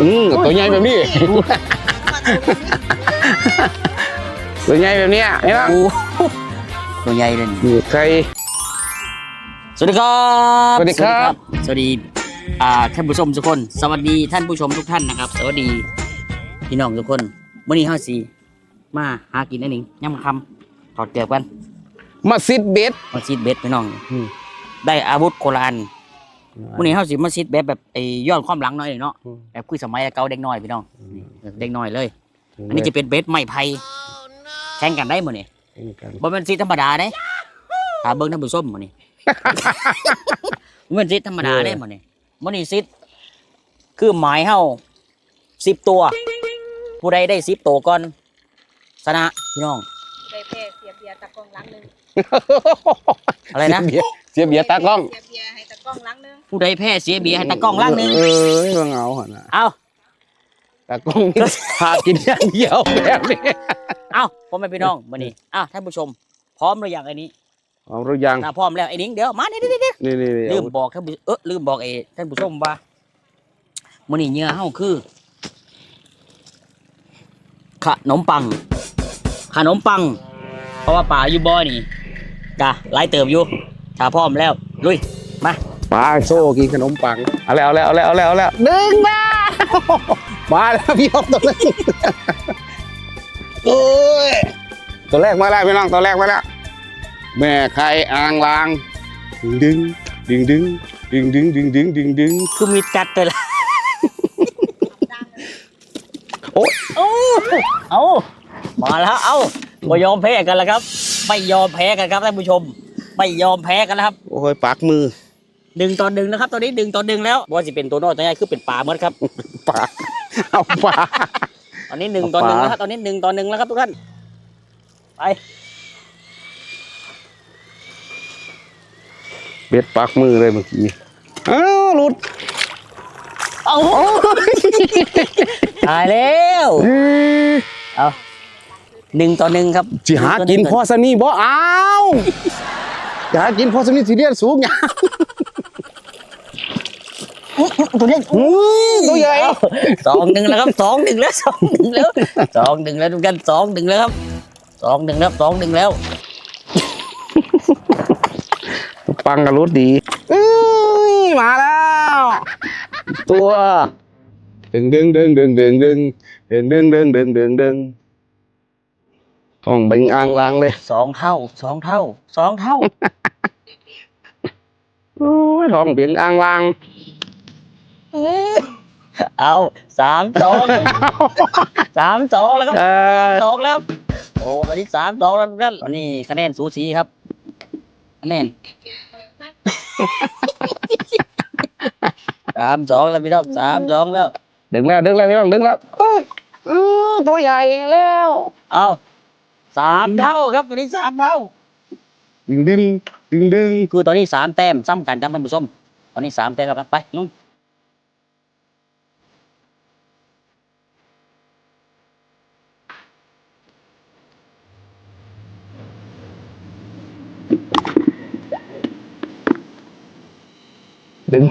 อืมตัวใหญ่แบบนี้ ตัวใหญ่แบบเนี้ยเห็นไหมโอ้ตัวใหญ่เลยนี่นี่ใคร สวัสดีครับสวัสดีครับ สวัสดีอ่าท่านผู้ชมทุกคน สวัสดีท่านผู้ชมทุกท่านนะครับ สวัสดีพี่น้องทุกคนวันนี้ห้าสีมาหากินนั่นเองย่ำคำถอดเกือบกันมาซิดเบ็ดมาซีดเบ็ดพี่น้องอืมได้อาวุธโคราณ วันนี้ห้าสีมาซีดเบ็ดแบบไอ้ย้อนความหลังหน่อยเนาะอืมแบบคุยสมัยเก่าเด็กน้อยพี่น้องนี่เด็กน้อยเลย อันนี้จะเป็นเบ็ดไม้ไผ่แข่งกันได้หมดนี่บ่แม่นซีธรรมดาเด้ถ้าเบิ่งท่านผู้ชมหมื้อนี้บ่แม่นซีธรรมดาเด้หมื้อนี้มื้อนี้ซีคือหมายเฮา10ตัว ผู้ใดได้10ตัวก่อนชนะพี่น้องได้แพ้เสียเบียร์ตะกล้องหลังหนึง อะไรนะ เสียเบียร์เสียเบียร์ตากล้อง เสียเบียร์ให้ตะกล้องหลังหนึงผู้ใดแพ้เสียเบียร์ให้ตากล้องล่างหนึงเออเรื่องเอาหั่นน่ะเอ้าตากล้องนี่พากินอย่างเดียวแบบนี้เอ้าพ่อแม่พี่น้องมื้อนี้อ้าวท่านผู้ชม พร้อมหรือยังไอ้นี้เอาหรือยังถ้าพร้อมแล้วไอ้นิ้งเดี๋ยวมานี่ๆนี่นี่นี่ๆลืมบอกท่านผู้เออลืมบอกไอ้ท่านผู้ชมว่ามื้อนี้เหยื่อเฮาคือขนมปังขนมปัง เพราะว่าป่าอยู่บ่อนี่ กะไล่เติบอยู่ถ้าพร้อมแล้ว ลุย มาปลาโซ่กินขนมปังเอาแล้วเอาแล้วเอาแล้วเอาแล้วเอาแล้วดึงมามาแล้วพี่น้องตัวแรกโอ้ยตัวแรกมาแล้วพี่น้องตัวแรกมาแล้วแม่ไข่อ่างลาง ดึงดึงดึงดึงดึงดึงดึงดึงดึงคือมีกัดเลยล่ะโอ๊ยโอ้เอา มาแล้วเอาไม่ยอมแพ้กันแล้วครับ ไม่ยอมแพ้กันครับท่านผู้ชม ไม่ยอมแพ้กันแล้วครับโอ้ยปากมือดึงตอนดึงนะครับตอนนี้ดึงตอนดึงแล้วว่าสิเป็นตัวน้อยตัวใหญ่คือเป็นปลาเมดครับปากเอาปากตอนนี้หนึ่งตอนหนึ่งแล้วครับตอนนี้หนึ่งตอนหนึ่งแล้วครับทุกท่านไปเบ็ดปากมือเลยเมื่อกี้อ้าวหลุดเอาตายแล้วเอา หนึ่งต่อหนึ่งครับสิหากินพอสนี่บ่เอาจะหากินพอสนี่สีเรียนสูงอย่างตัวนี้อุ้ยตัวใหญ่เอาสองหนึ่งแล้วครับสองหนึ่งแล้วสองหนึ่งแล้วสองหนึ่งแล้วทุกท่านสองหนึ่งแล้วครับสองหนึ่งแล้วสองหนึ่งแล้วปังกับรถดีอื้อมาแล้ว ตัวดึงดึงดึงดึงดึงดึงดึงดึงดึงดึงดึงดึง ห้องเบ่งอ่างลางเลยสองเท่าสองเท่าสองเท่าโอ้ยห้องเบ่งอ่างลาง เอาสามสองสามสองแล้วครับเออสองแล้วโอ้ตอนนี้สามสองแล้วนั่นอันนี้คะแนนสูสีครับคะแนนสามสองแล้วพี่น้องสามสองแล้วดึงแล้วดึงแล้วพี่น้องดึงแล้วเอ้ยอื้อตัวใหญ่แล้ว เอา สามเท่าครับตัวนี้สามเท่าดึงดึงดึงดึงคือตอนนี้สามแต้มซ้ำกันครับท่านผู้ชมตอนนี้สามแต้มแล้วครับไปลุงดึง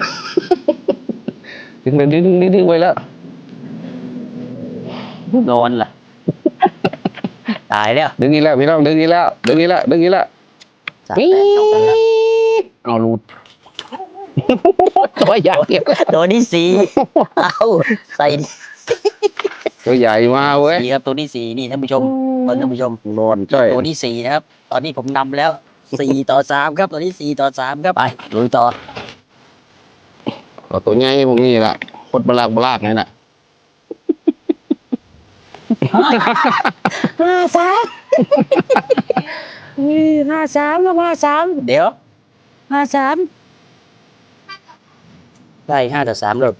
ดึงดึงดึงดึงดึงดึงไว้แล้วโดนล่ะ ตายแล้ว ดึงอีกแล้วพี่น้องดึงอีกแล้ว ดึงอีกแล้วดึงอีกแล้วสามแต้มเท่ากันแล้วเอาหลุดตัวใหญ่ตัวนี้สี่เอาใส่ตัวใหญ่มาเว้ยสี่ครับตัวนี้สี่นี่ท่านผู้ชมเบิ่งท่านผู้ชมนอนจ้อยตัวที่สี่นะครับ ตอนนี้ผมนำแล้วสี่ต่อสามครับ ตัวที่สี่ต่อสามครับไปลุยต่อเอาตัวใหญ่พวกนี้ล่ะโคตรบลากบลากไงน่ะ ห้าสามห้าสามแล้วห้าสามเดี๋ยวห้าสามได้ห้าต่อสามเลย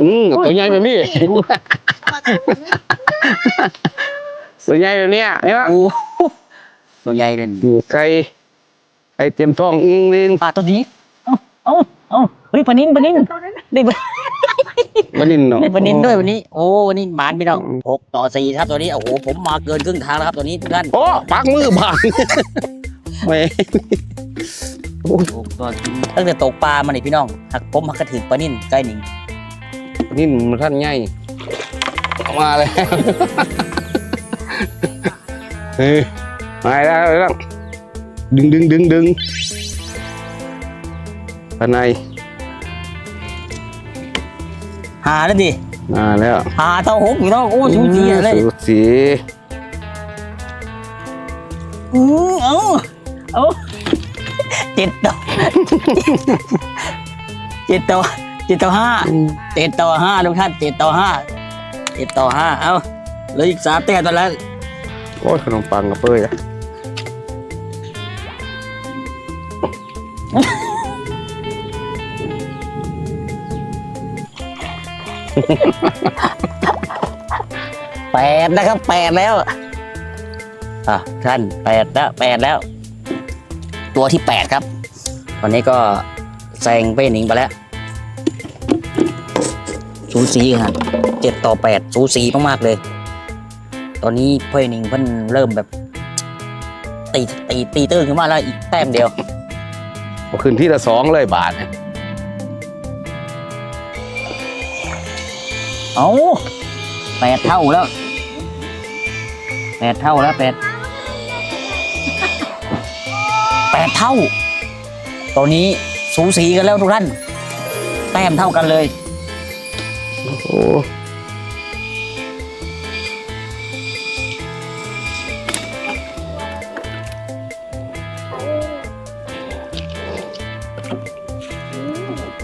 อืมตัวใหญ่แบบนี้ตัวใหญ่แบบเนี้ยเห็นไหมโอ้โหตัวใหญ่เลยอยู่ไก่ไก่เต็มท้องอิงลิงปลาตัวนี้ เอ้าเอ้าเอ้าเฮ้ยปลานินปลานินได้ปลา มันนินเนาะได้ปลานินด้วยวันนี้ โอ้วันนี้หมานพี่น้องหกต่อสี่ครับตัวนี้โอ้โหผมมาเกินครึ่งทางแล้วครับตัวนี้ทุกท่านโอ้ปากมือบางแหม่โอ้ตัวตั้งแต่ตกปลามานี่พี่น้องหักผมหักกระถือปลานิ่นใกล้หนิงนี่มันท่านใหญ่มาแล้วเฮ้ยมาแล้วแล้วดึงดึงดึงดึงภายใน หาแล้วดิมาแล้วหาเท่าหกอยู่เนาะโอ้สูสีเลยสูสีอือเอาเอาเจ็ดต่อเจ็ดต่อเจ็ดต่อห้าเจ็ดต่อห้าทุกท่านเจ็ดต่อห้าเจ็ดต่อห้าเอาเหลืออีกสามแต้มตอนแล้วโอ้ยขนมปังกับเป้ยอะ แปดนะครับแปดแล้ว อะท่านแปดแล้วแปดแล้ว ตัวที่แปดครับ ตอนนี้ก็แซงเป้หนิงไปแล้วสูสีครับเจ็ดต่อแปดสูสีมากๆเลย ตอนนี้เป้หนิงเพิ่นเริ่มแบบ ตีตีตีตื้นขึ้นมาแล้วอีกแต้มเดียวเอาขึ้นที่ละสองเลยบาทเนี่ย เอาแปดเท่าแล้วแปดเท่าแล้วแปดแปดเท่า ตอนนี้สูสีกันแล้วทุกท่าน แต้มเท่ากันเลยโอ้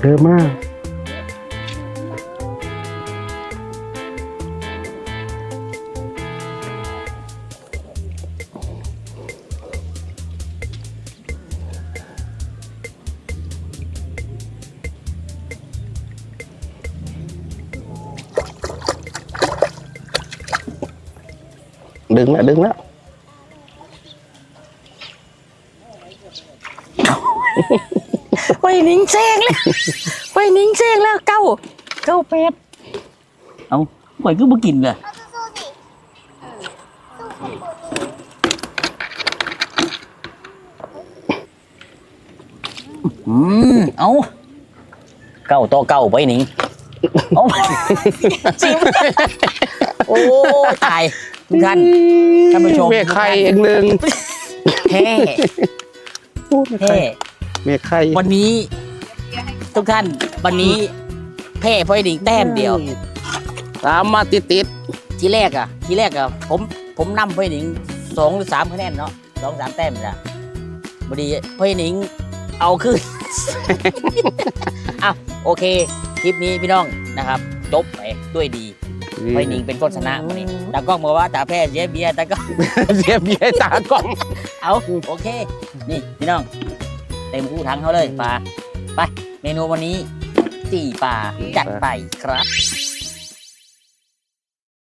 เยอะมาก ดึงแล้วดึงแล้วไปหนิงแซงแล้วไปหนิงแซงแล้วเก้าเก้าแปดเอาข่อยก็บ่กินเลยอืมเอาเก้าต่อเก้าไปหนิง เอาสิบโอ้ตายทุกท่านท่านผู้ชมเมฆไข่อีกหนึ่งแท้โอ้เมฆไข่แท้เมฆไข่วันนี้ ทุกท่านวันนี้แพ้พ่อยดิงแต้มเดียว ตามมาติดติดทีแรกอะ ทีแรกอะผมผมนำพ่อยดิงสองหรือสามคะแนนเนาะสองสามแต้มนะพอดีพ่อยดิงเอาขึ้นอะโอเค คลิปนี้พี่น้องนะครับ จบไปด้วยดีๆพ่อยดิงเป็นคนชนะวันนี้ตากล้องบอกว่าตาแพ้เสียเบียร์ตากล้องเสียบเบียร์ตากล้อง เอาโอเค นี่พี่น้อง เต็มคู่ทั้งเขาเลยปลาไป เมนูวันนี้จีปลาจัดไปครับ